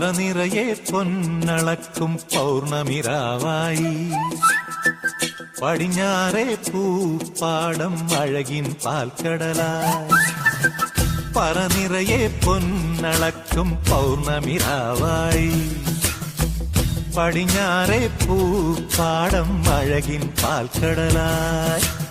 പറനിറയെ പൊന്നളക്കും പൗർണമിരാവായി. പടിഞ്ഞാറെ പൂപ്പാടം അഴകിൻ പാൽക്കടലായി. പറനിറയെ പൊന്നളക്കും പൗർണമിരാവായി. പടിഞ്ഞാറെ പൂപ്പാടം അഴകിൻ പാൽക്കടലായി.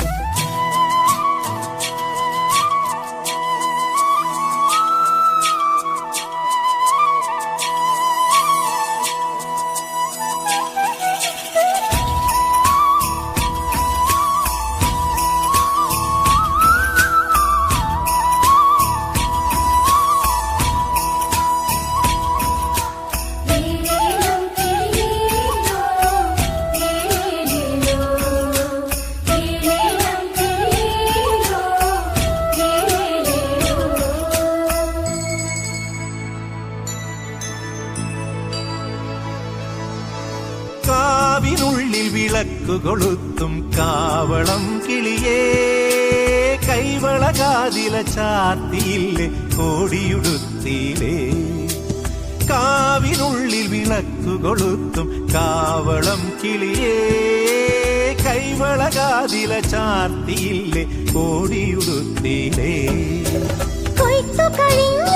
കാവിനുള്ളിൽ വിളക്കു കൊളുത്തും കാവളം കിളിയേ കൈവളകാതില ചാത്തിയില്ലേ കോടിയുടുത്തിയിലേ കാവിനുള്ളിൽ വിളക്കു കൊളുത്തും കാവളം കിളിയേ കൈവളകാതില ചാർത്തിയില്ലേ കോടിയുടുത്തിയിലേ കൊയ്ത്തു കഴിഞ്ഞൊരു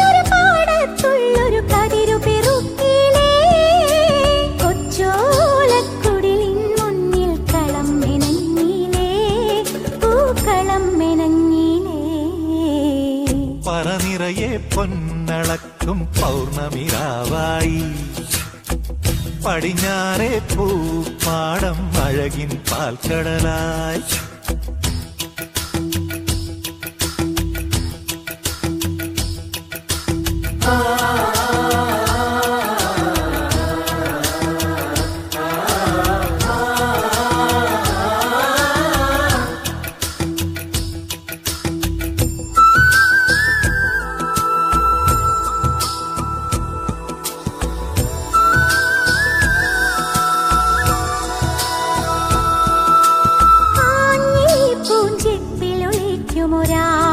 പൊന്നളക്കും പൗർണമിരാവായി. പടിഞ്ഞാറെ പൂപ്പാടം അഴകിൻ പാൽക്കടലായി. 有木匠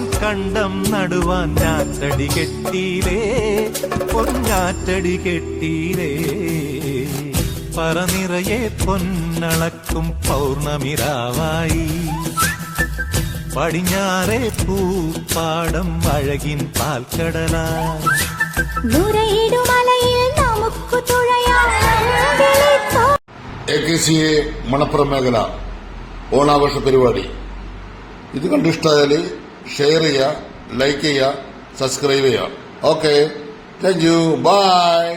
കണ്ടം നടുവാൻ ഞാറ്റടി കെട്ടിയിലേ പൊന്നാറ്റടി കെട്ടിയിലേ പറനിറയെ പൊന്നളക്കും പൗർണമിരാവായി. പടിഞ്ഞാറെ പൂപ്പാടം അഴകിൻ പാൽക്കടലായി A K C A Manappuram മേഖല ഓണാഘോഷ പരിപാടി. ഇത് കണ്ടിഷ്ടമായാൽ ഷെയർ ചെയ്യുക ലൈക്ക് ചെയ്യുക സബ്സ്ക്രൈബ് ചെയ്യുക. ഓക്കെ. Thank you. ബൈ.